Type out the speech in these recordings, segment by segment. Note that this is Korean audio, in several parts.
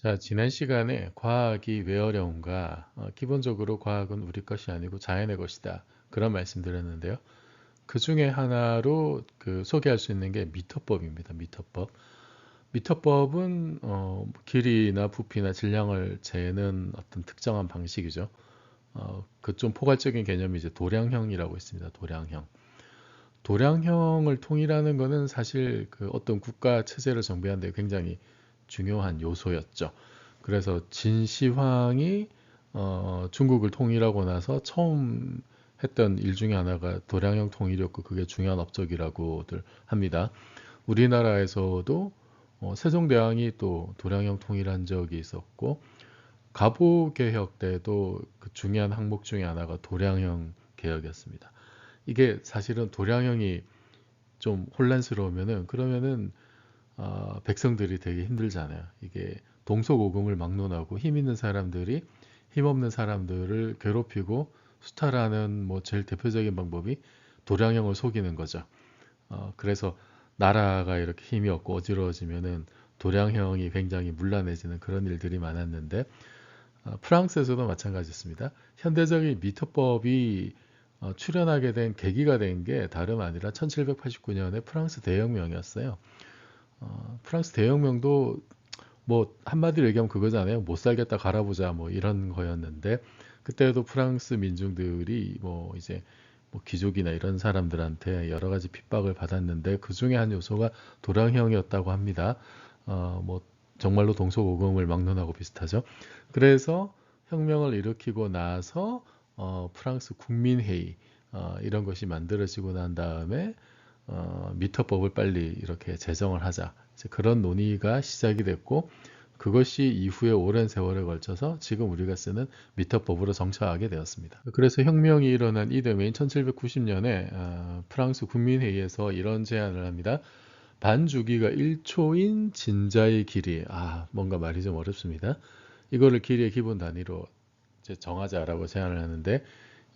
자, 지난 시간에 과학이 왜 어려운가? 어, 기본적으로 과학은 우리 것이 아니고 자연의 것이다. 그런 말씀 드렸는데요. 그 중에 하나로 그 소개할 수 있는 게 미터법입니다. 미터법. 미터법은 어, 길이나 부피나 질량을 재는 어떤 특정한 방식이죠. 어, 그 좀 포괄적인 개념이 이제 도량형이라고 있습니다. 도량형. 도량형을 통일하는 것은 사실 그 어떤 국가 체제를 정비하는 데 굉장히 중요한 요소였죠. 그래서 진시황이 어, 중국을 통일하고 나서 처음 했던 일 중에 하나가 도량형 통일이었고 그게 중요한 업적이라고들 합니다. 우리나라에서도 어, 세종대왕이 또 도량형 통일한 적이 있었고 가보 개혁 때도 그 중요한 항목 중에 하나가 도량형 개혁이었습니다. 이게 사실은 도량형이 좀 혼란스러우면은 그러면은 어, 백성들이 되게 힘들잖아요. 이게 동서고금을 막론하고 힘 있는 사람들이 힘 없는 사람들을 괴롭히고 수탈하는 뭐 제일 대표적인 방법이 도량형을 속이는 거죠. 어, 그래서 나라가 이렇게 힘이 없고 어지러워지면은 도량형이 굉장히 문란해지는 그런 일들이 많았는데 어, 프랑스에서도 마찬가지였습니다. 현대적인 미터법이 어, 출현하게 된 계기가 된 게 다름 아니라 1789년에 프랑스 대혁명이었어요. 어, 프랑스 대혁명도 뭐 한마디로 얘기하면 그거잖아요. 못 살겠다 갈아보자 뭐 이런 거였는데 그때도 프랑스 민중들이 뭐 이제 뭐 귀족이나 이런 사람들한테 여러 가지 핍박을 받았는데 그 중에 한 요소가 도량형이었다고 합니다. 어, 뭐 정말로 동서고금을 막론하고 비슷하죠. 그래서 혁명을 일으키고 나서 어, 프랑스 국민회의 어, 이런 것이 만들어지고 난 다음에 어, 미터법을 빨리 이렇게 제정을 하자. 그런 논의가 시작이 됐고 그것이 이후에 오랜 세월에 걸쳐서 지금 우리가 쓰는 미터법으로 정착하게 되었습니다. 그래서 혁명이 일어난 이듬해인 1790년에 어, 프랑스 국민회의에서 이런 제안을 합니다. 반주기가 1초인 진자의 길이 아 뭔가 말이 좀 어렵습니다. 이거를 길이의 기본 단위로 정하자라고 제안을 하는데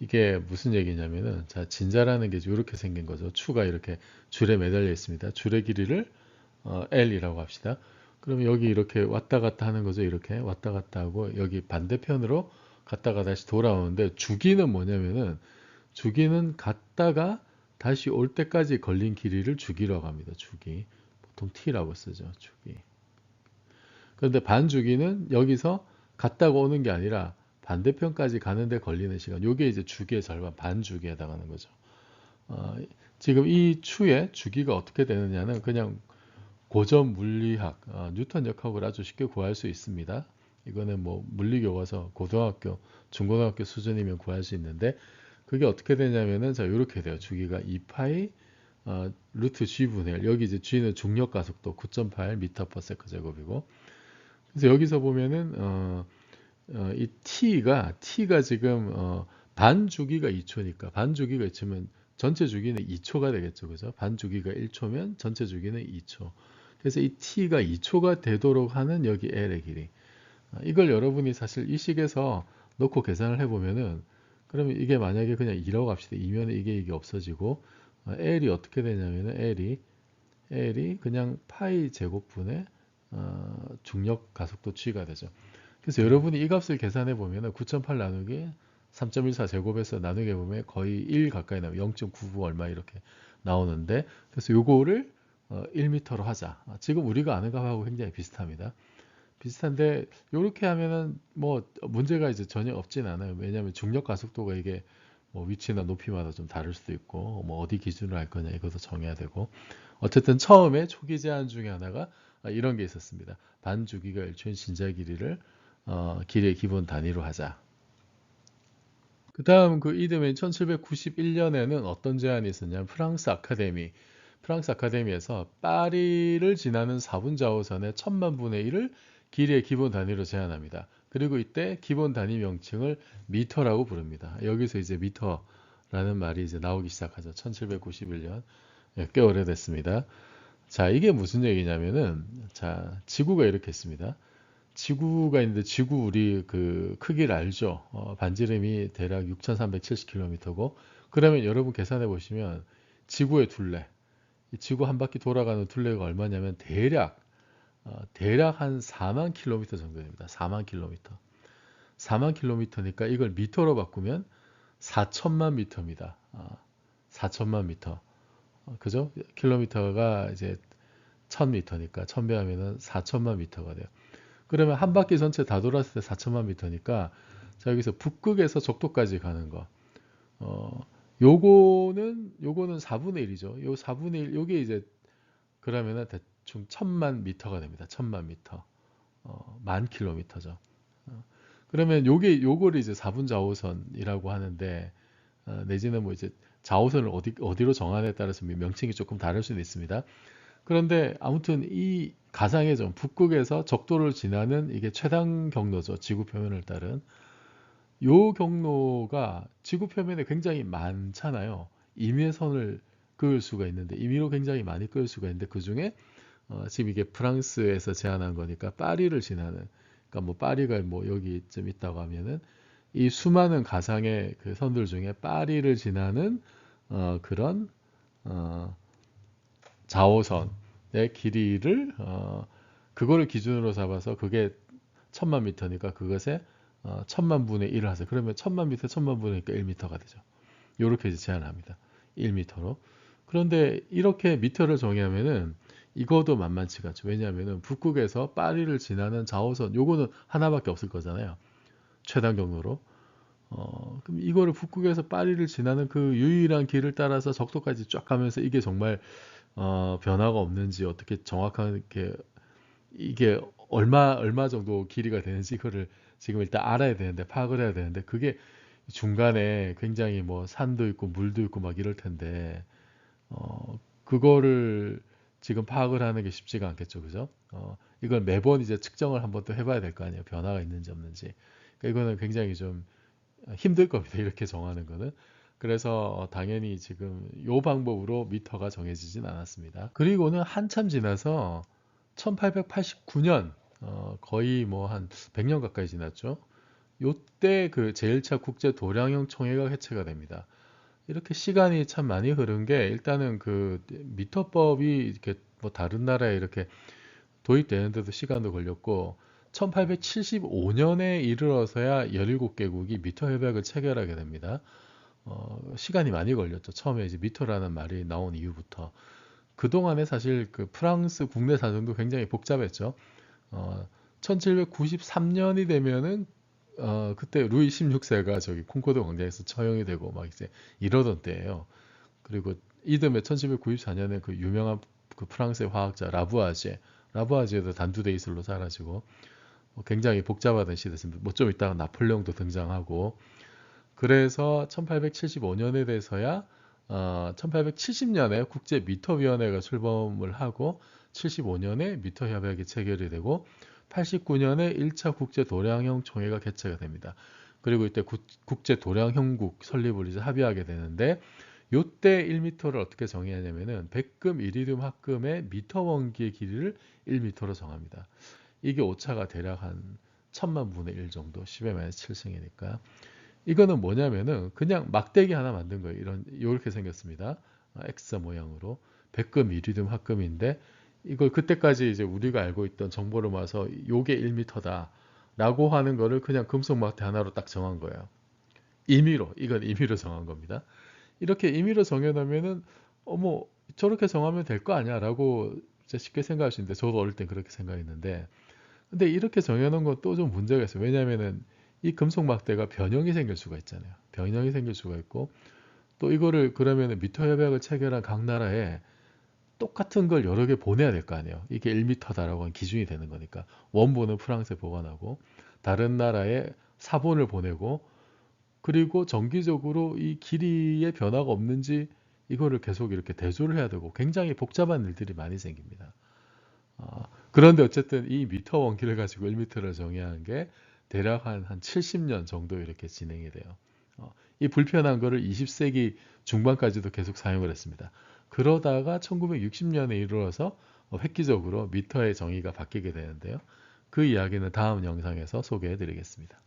이게 무슨 얘기냐면은 자 진자라는 게 이렇게 생긴 거죠. 추가 이렇게 줄에 매달려 있습니다. 줄의 길이를 어, L이라고 합시다. 그러면 여기 이렇게 왔다 갔다 하는 거죠. 이렇게 왔다 갔다 하고 여기 반대편으로 갔다가 다시 돌아오는데 주기는 뭐냐면은 주기는 갔다가 다시 올 때까지 걸린 길이를 주기라고 합니다. 주기. 보통 T라고 쓰죠. 주기. 그런데 반주기는 여기서 갔다가 오는 게 아니라 반대편까지 가는데 걸리는 시간. 요게 이제 주기의 절반, 반주기에 해당하는 거죠. 어, 지금 이 추의 주기가 어떻게 되느냐는 그냥 고전 물리학, 어, 뉴턴 역학을 아주 쉽게 구할 수 있습니다. 이거는 뭐 물리 교과서 고등학교, 중고등학교 수준이면 구할 수 있는데 그게 어떻게 되냐면은 자 이렇게 돼요. 주기가 2파이 어, 루트 g분의 1. 여기 이제 g는 중력 가속도 9.8 미터 퍼 세컨 제곱이고 그래서 여기서 보면은 어, 어, 이 t가 t가 지금 어, 반 주기가 2초니까 반 주기가 2초면 전체 주기는 2초가 되겠죠, 그죠? 반 주기가 1초면 전체 주기는 2초. 그래서 이 t가 2초가 되도록 하는 여기 l의 길이. 어, 이걸 여러분이 사실 이 식에서 놓고 계산을 해보면은 그러면 이게 만약에 그냥 2라고 합시다. 2면 이게 이게 없어지고 어, l이 어떻게 되냐면은 l이 l이 그냥 파이 제곱분의 어, 중력 가속도 g가 되죠. 그래서 여러분이 이 값을 계산해 보면 9.8 나누기 3.14 제곱해서 나누게 보면 거의 1 가까이 나와요. 0.99 얼마 이렇게 나오는데 그래서 요거를 어, 1m로 하자. 아, 지금 우리가 아는 값하고 굉장히 비슷합니다. 비슷한데 이렇게 하면은 뭐 문제가 이제 전혀 없진 않아요. 왜냐하면 중력 가속도가 이게 뭐 위치나 높이마다 좀 다를 수도 있고 뭐 어디 기준으로 할 거냐 이것도 정해야 되고 어쨌든 처음에 초기 제한 중에 하나가 이런 게 있었습니다. 반 주기가 1초인 진자 길이를 어, 길의 기본 단위로 하자. 그 다음 그 이듬해 1791년에는 어떤 제안이 있었냐면 프랑스 아카데미 프랑스 아카데미에서 파리를 지나는 4분 좌우선의 천만 분의 1을 길이의 기본 단위로 제안합니다. 그리고 이때 기본 단위 명칭을 미터라고 부릅니다. 여기서 이제 미터라는 말이 이제 나오기 시작하죠. 1791년. 예, 꽤 오래됐습니다. 자, 이게 무슨 얘기냐면은 자, 지구가 이렇게 있습니다. 지구가 있는데 지구 우리 그 크기를 알죠. 어, 반지름이 대략 6,370km고 그러면 여러분 계산해 보시면 지구의 둘레, 지구 한 바퀴 돌아가는 둘레가 얼마냐면 대략 어, 대략 한 4만 킬로미터 정도 됩니다. 4만 킬로미터. 4만 킬로미터니까 이걸 미터로 바꾸면 4천만 미터입니다. 어, 4천만 미터. 어, 그죠? 킬로미터가 이제 1000미터니까 1000배 하면은 4천만 미터가 돼요. 그러면 한 바퀴 전체 다 돌았을 때 4천만 미터니까 자 여기서 북극에서 적도까지 가는 거. 어, 요거는 요거는 4분의 1이죠. 요 4분의 1 요게 이제 그러면은 대충 1000만 미터가 됩니다. 1000만 미터. 어, 만 킬로미터죠. 어, 그러면 요게 요거를 이제 4분 좌우선이라고 하는데 어, 내지는 뭐 이제 좌우선을 어디 어디로 정하느냐에 따라서 명칭이 조금 다를 수는 있습니다. 그런데 아무튼 이 가상의 점 북극에서 적도를 지나는 이게 최단 경로죠. 지구 표면을 따른 요 경로가 지구 표면에 굉장히 많잖아요. 임의의 선을 그을 수가 있는데 임의로 굉장히 많이 그을 수가 있는데 그 중에 어, 지금 이게 프랑스에서 제안한 거니까 파리를 지나는 그러니까 뭐 파리가 뭐 여기쯤 있다고 하면은 이 수많은 가상의 그 선들 중에 파리를 지나는 어, 그런 어, 자오선의 길이를 어, 그거를 기준으로 잡아서 그게 천만 미터니까 그것에 어, 천만 분의 1을 하세요. 그러면 천만 미터 천만 분이니까 1미터가 되죠. 이렇게 제한합니다. 1미터로. 그런데 이렇게 미터를 정의하면은 이거도 만만치가 않죠. 왜냐하면은 북극에서 파리를 지나는 좌우선 요거는 하나밖에 없을 거잖아요. 최단 경로로. 어, 그럼 이거를 북극에서 파리를 지나는 그 유일한 길을 따라서 적도까지 쫙 가면서 이게 정말 어, 변화가 없는지 어떻게 정확하게 이게 얼마 얼마 정도 길이가 되는지 그거를 지금 일단 알아야 되는데 파악을 해야 되는데 그게 중간에 굉장히 뭐 산도 있고 물도 있고 막 이럴 텐데 어 그거를 지금 파악을 하는 게 쉽지가 않겠죠, 그죠? 어 이걸 매번 이제 측정을 한번 또 해봐야 될 거 아니에요, 변화가 있는지 없는지. 그러니까 이거는 굉장히 좀 힘들 겁니다, 이렇게 정하는 거는. 그래서 당연히 지금 요 방법으로 미터가 정해지진 않았습니다. 그리고는 한참 지나서 1889년 어, 거의 뭐 한 100년 가까이 지났죠. 요때 그 제1차 국제 도량형 총회가 개최가 됩니다. 이렇게 시간이 참 많이 흐른 게 일단은 그 미터법이 이렇게 뭐 다른 나라에 이렇게 도입되는데도 시간도 걸렸고 1875년에 이르러서야 17개국이 미터 협약을 체결하게 됩니다. 어, 시간이 많이 걸렸죠. 처음에 이제 미터라는 말이 나온 이후부터. 그동안에 사실 그 프랑스 국내 사정도 굉장히 복잡했죠. 어, 1793년이 되면은 어, 그때 루이 16세가 저기 콩코드 광장에서 처형이 되고 막 이제 이러던 때예요. 그리고 이듬해 1794년에 그 유명한 그 프랑스의 화학자 라부아제, 라부아제도 단두대 이슬로 사라지고 뭐 굉장히 복잡하던 시대였습니다. 뭐좀 이따가 나폴레옹도 등장하고 그래서 1875년에 돼서야 어, 1870년에 국제 미터 위원회가 출범을 하고 75년에 미터 협약이 체결이 되고 89년에 1차 국제 도량형 총회가 개최가 됩니다. 그리고 이때 구, 국제 도량형국 설립을 이제 합의하게 되는데 요때 1미터를 어떻게 정의하냐면은 백금 이리듐 합금의 미터 원기의 길이를 1미터로 정합니다. 이게 오차가 대략 한 천만 분의 1 정도 10의 마이너스 7승이니까 이거는 뭐냐면은 그냥 막대기 하나 만든 거예요. 이런 이렇게 생겼습니다. X 모양으로 백금 이리듐 합금인데 이걸 그때까지 이제 우리가 알고 있던 정보를 모아서 요게 1미터다 라고 하는 거를 그냥 금속 막대 하나로 딱 정한 거예요. 임의로 이건 임의로 정한 겁니다. 이렇게 임의로 정해놓으면은 어머 저렇게 정하면 될 거 아니야 라고 쉽게 생각할 수 있는데 저도 어릴 땐 그렇게 생각했는데 근데 이렇게 정해놓은 건 또 좀 문제가 있어요. 왜냐하면은 이 금속 막대가 변형이 생길 수가 있잖아요. 변형이 생길 수가 있고 또 이거를 그러면은 미터 협약을 체결한 각 나라에 똑같은 걸 여러 개 보내야 될 거 아니에요. 이게 1미터다라고 하는 기준이 되는 거니까 원본은 프랑스에 보관하고 다른 나라에 사본을 보내고 그리고 정기적으로 이 길이의 변화가 없는지 이거를 계속 이렇게 대조를 해야 되고 굉장히 복잡한 일들이 많이 생깁니다. 어, 그런데 어쨌든 이 미터 원기를 가지고 1미터를 정의한 게 대략 한, 한 70년 정도 이렇게 진행이 돼요. 어, 이 불편한 거를 20세기 중반까지도 계속 사용을 했습니다. 그러다가 1960년에 이르러서 획기적으로 미터의 정의가 바뀌게 되는데요. 그 이야기는 다음 영상에서 소개해 드리겠습니다.